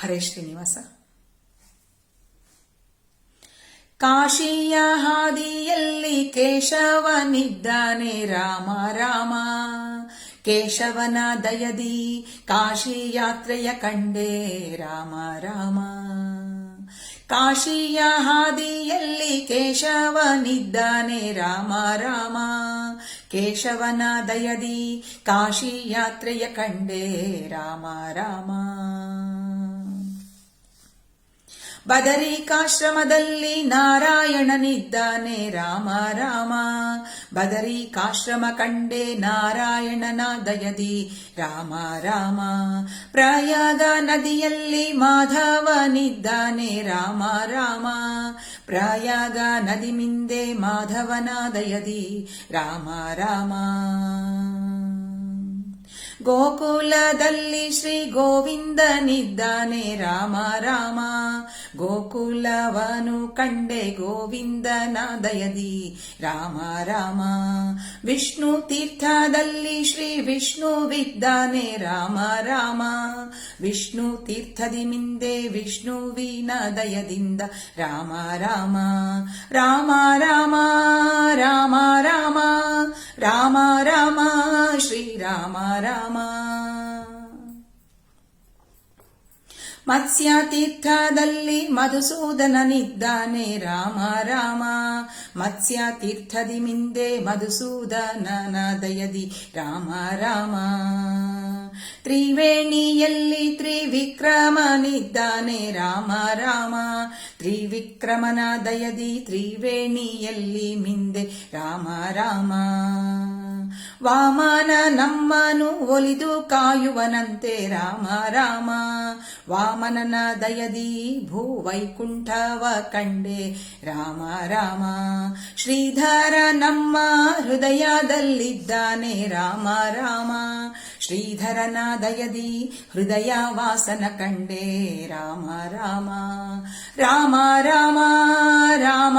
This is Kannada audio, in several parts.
ಹರೇ ಶ್ರೀನಿವಾಸ ಕಾಶಿಯ ಹಾದಿಯಲ್ಲಿ ಕೇಶವನಿದ್ದಾನೆ ರಾಮ ರಾಮ. ಕೇಶವನ ದಯದಿ ಕಾಶಿ ಯಾತ್ರೆಯ ಕಂಡೆ ರಾಮ ರಾಮ. ಕಾಶಿಯ ಹಾದಿಯಲ್ಲಿ ಕೇಶವನಿದ್ದಾನೆ ರಾಮ ರಾಮ. ಕೇಶವನ ದಯದಿ ಕಾಶಿ ಯಾತ್ರೆಯ ಕಂಡೆ ರಾಮ ರಾಮ. ಬದರಿಕಾಶ್ರಮದಲ್ಲಿ ನಾರಾಯಣನಿದ್ದಾನೆ ರಾಮ ರಾಮ. ಬದರಿಕಾಶ್ರಮ ಕಂಡೆ ನಾರಾಯಣನ ದಯದಿ ರಾಮ ರಾಮ. ಪ್ರಯಾಗ ನದಿಯಲ್ಲಿ ಮಾಧವನಿದ್ದಾನೆ ರಾಮ ರಾಮ. ಪ್ರಯಾಗ ನದಿ ಮಿಂದೆ ಮಾಧವನ ದಯದಿ ರಾಮ ರಾಮ. ಗೋಕುಲದಲ್ಲಿ ಶ್ರೀ ಗೋವಿಂದನಿದ್ದಾನೆ ರಾಮ ರಾಮ ಗೋಕುಲವನು ಕಂಡೆ ಗೋವಿಂದನ ದಯದಿ ರಾಮ ರಾಮ ವಿಷ್ಣು ತೀರ್ಥದಲ್ಲಿ ಶ್ರೀ ವಿಷ್ಣುವಿದ್ದಾನೆ ರಾಮ ರಾಮ ವಿಷ್ಣು ತೀರ್ಥದಿ ಮಿಂದೆ ವಿಷ್ಣುವಿನ ದಯದಿಂದ ರಾಮ ರಾಮ ರಾಮ ರಾಮ ರಾಮ ರಾಮ ರಾಮ ರಾಮ ಶ್ರೀರಾಮ ರಾಮ ಮತ್ಸ್ಯ ತೀರ್ಥದಲ್ಲಿ ಮಧುಸೂದನನಿದ್ದಾನೆ ರಾಮ ರಾಮ ಮತ್ಸ್ಯ ತೀರ್ಥದಿ ಮಿಂದೆ ಮಧುಸೂದನನ ದಯದಿ ರಾಮ ರಾಮ ತ್ರಿವೇಣಿಯಲ್ಲಿ ತ್ರಿವಿಕ್ರಮನಿದ್ದಾನೆ ರಾಮ ರಾಮ ತ್ರಿವಿಕ್ರಮನ ದಯದಿ ತ್ರಿವೇಣಿಯಲ್ಲಿ ಮಿಂದೆ ರಾಮ ರಾಮ ವಾಮನ ನಮ್ಮನು ಒಲಿದು ಕಾಯುವನಂತೆ ರಾಮ ರಾಮ. ವಾಮನನ ದಯದಿ ಭೂ ವೈಕುಂಠವ ಕಂಡೆ ರಾಮ ರಾಮ. ಶ್ರೀಧರ ನಮ್ಮ ಹೃದಯದಲ್ಲಿದ್ದಾನೆ ರಾಮ ರಾಮ. ಶ್ರೀಧರನ ದಯದಿ ಹೃದಯ ವಾಸನ ಕಂಡೆ ರಾಮ ರಾಮ. ರಾಮ ರಾಮ ರಾಮ.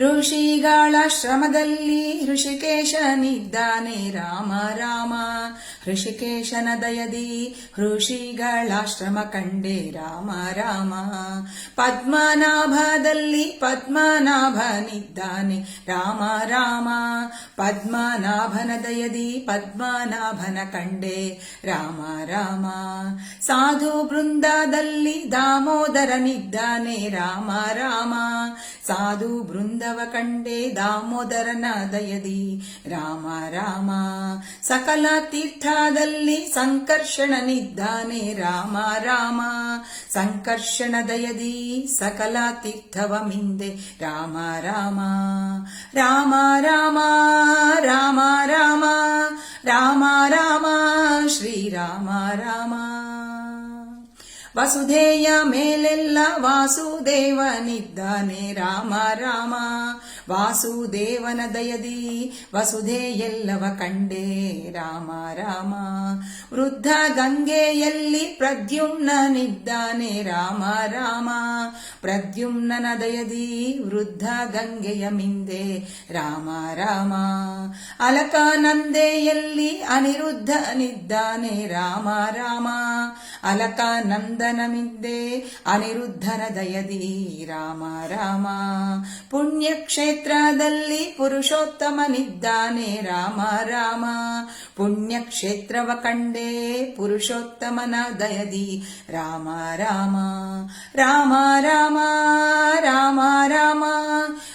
ಋಷಿಗಳ ಶ್ರಮದಲ್ಲಿ ಋಷಿಕೇಶನಿದ್ದಾನೆ ರಾಮ ರಾಮ. ಋಷಿಕೇಶನ ದಯದಿ ಋಷಿಗಳಾಶ್ರಮ ಕಂಡೆ ರಾಮ ರಾಮ. ಪದ್ಮನಾಭದಲ್ಲಿ ಪದ್ಮನಾಭನಿದ್ದಾನೆ ರಾಮ ರಾಮ. ಪದ್ಮನಾಭನ ದಯದಿ ಪದ್ಮನಾಭನ ಕಂಡೆ ರಾಮ ರಾಮ. ಸಾಧು ಬೃಂದದಲ್ಲಿ ದಾಮೋದರನಿದ್ದಾನೆ ರಾಮ ರಾಮ. ಸಾಧು ಬೃಂದವ ಕಂಡೆ ದಾಮೋದರನ ದಯದಿ. ರಾಮ ರಾಮ, ಸಕಲ ತೀರ್ಥದಲ್ಲಿ ಸಂಕರ್ಷಣನಿದ್ದಾನೆ ರಾಮ ರಾಮ, ಸಂಕರ್ಷಣ ದಯದಿ ಸಕಲ ತೀರ್ಥವ ಮಿಂದೆ. ರಾಮ ರಾಮ ರಾಮ ರಾಮ ವಸುಧೆಯ ಮೇಲೆಲ್ಲ ವಾಸುದೇವನಿದ್ದಾನೆ. ರಾಮ ರಾಮ, ವಾಸುದೇವನ ದಯದಿ ವಸುಧೆ ಎಲ್ಲವ ಕಂಡೆ. ರಾಮ ರಾಮ, ವೃದ್ಧ ಗಂಗೆಯಲ್ಲಿ ಪ್ರದ್ಯುಮ್ನನಿದ್ದಾನೆ. ರಾಮ ರಾಮ, ಪ್ರದ್ಯುಮ್ನನ ದಯದಿ ವೃದ್ಧ ಗಂಗೆಯ ಮಿಂದೆ. ರಾಮ ರಾಮ, ಅಲಕಾನಂದೆಯಲ್ಲಿ ಅನಿರುದ್ಧನಿದ್ದಾನೆ. ರಾಮ ರಾಮ, ಅಲಕಾನಂದನ ಮಿಂದೆ ಅನಿರುದ್ಧನ ದಯದಿ ರಾಮ ರಾಮ. ಪುಣ್ಯಕ್ಷೇತ್ರದಲ್ಲಿ ಪುರುಷೋತ್ತಮನಿದ್ದಾನೆ ರಾಮ ರಾಮ. ಪುಣ್ಯಕ್ಷೇತ್ರವ ಕಂಡೆ ಪುರುಷೋತ್ತಮನ ದಯದಿ ರಾಮ ರಾಮ. ರಾಮ ರಾಮ ರಾಮ ರಾಮ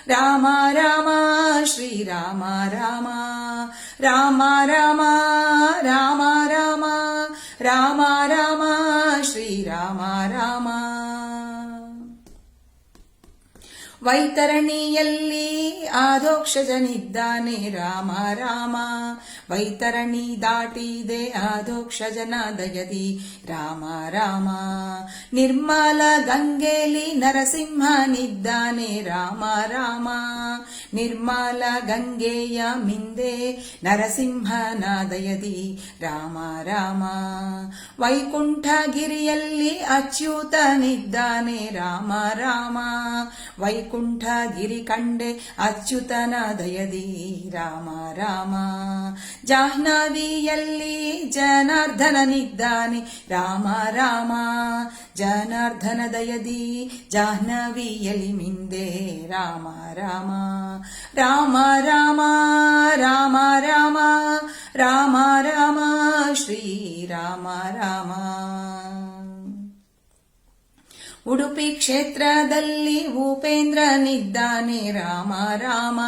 ರಾಮ ರಾಮ ಶ್ರೀರಾಮ ರಾಮ. ರಾಮ ರಾಮ ರಾಮ ರಾಮ ರಾಮ ರಾಮ ರಾಮ. ವೈತರಣಿಯಲ್ಲಿ ಆದೋಕ್ಷಜನಿದ್ದಾನೆ ರಾಮ ರಾಮ. ವೈತರಣಿ ದಾಟಿದೆ ಆದೋಕ್ಷಜನ ದಯದಿ ರಾಮ ರಾಮ. ನಿರ್ಮಲ ಗಂಗೆಲಿ ನರಸಿಂಹನಿದ್ದಾನೆ ರಾಮ ರಾಮ. ನಿರ್ಮಲ ಗಂಗೆಯ ಮಿಂದೆ ನರಸಿಂಹನ ದಯದಿ ರಾಮ ರಾಮ. ವೈಕುಂಠಗಿರಿಯಲ್ಲಿ ಅಚ್ಯುತನಿದ್ದಾನೆ ರಾಮ ರಾಮ. ವೈಕುಂಠಗಿರಿ ಕಂಡೆ ಅಚ್ಯುತನ ದಯದಿ ರಾಮ ರಾಮ ಜಾಹ್ನವಿಯಲ್ಲಿ ಜನಾರ್ದನನಿದ್ದಾನೆ ರಾಮ ರಾಮ ಜನಾರ್ದನ ದಯದಿ ಜಾಹ್ನವಿಯಲ್ಲಿ ಮಿಂದೆ ರಾಮ ರಾಮ ರಾಮ ರಾಮ ರಾಮ ರಾಮ ರಾಮ ರಾಮ ಶ್ರೀ ರಾಮ ರಾಮ ಉಡುಪಿ ಕ್ಷೇತ್ರದಲ್ಲಿ ಭೂಪೇಂದ್ರನಿದ್ದಾನೆ ರಾಮ ರಾಮ.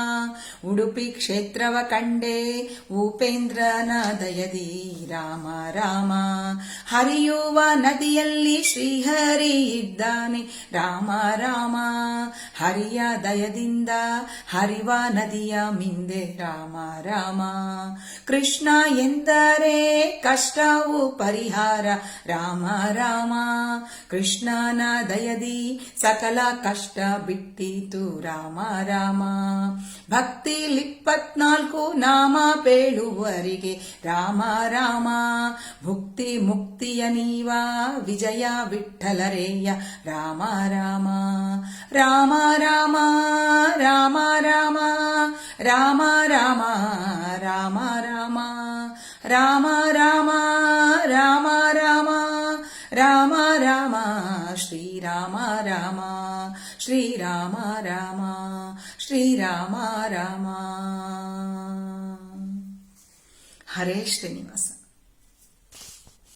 ಉಡುಪಿ ಕ್ಷೇತ್ರವ ಕಂಡೆ ಉಪೇಂದ್ರನ ದಯದಿ ರಾಮ ರಾಮ. ಹರಿಯುವ ನದಿಯಲ್ಲಿ ಶ್ರೀಹರಿ ಇದ್ದಾನೆ ರಾಮ ರಾಮ. ಹರಿಯ ದಯದಿಂದ ಹರಿವ ನದಿಯ ಮಿಂದೆ ರಾಮ ರಾಮ. ಕೃಷ್ಣ ಎಂದರೆ ಕಷ್ಟವು ಪರಿಹಾರ ರಾಮ ರಾಮ. ಕೃಷ್ಣನ ದಯದಿ ಸಕಲ ಕಷ್ಟ ಬಿಟ್ಟಿತು ರಾಮ ರಾಮ ಭಕ್ತಿಲಿಪ್ಪತ್ನಾಲ್ಕು ನಾಮ ಪೇಳುವರಿಗೆ ರಾಮ ರಾಮ ಭುಕ್ತಿ ಮುಕ್ತಿಯ ನೀವ ವಿಜಯ ವಿಠಲರೇಯ ರಾಮ ರಾಮ ರಾಮ ರಾಮ ರಾಮ ರಾಮ ರಾಮ ರಾಮ ರಾಮ श्रीराम राम श्रीराम राम श्रीराम राम हरे श्रीनिवास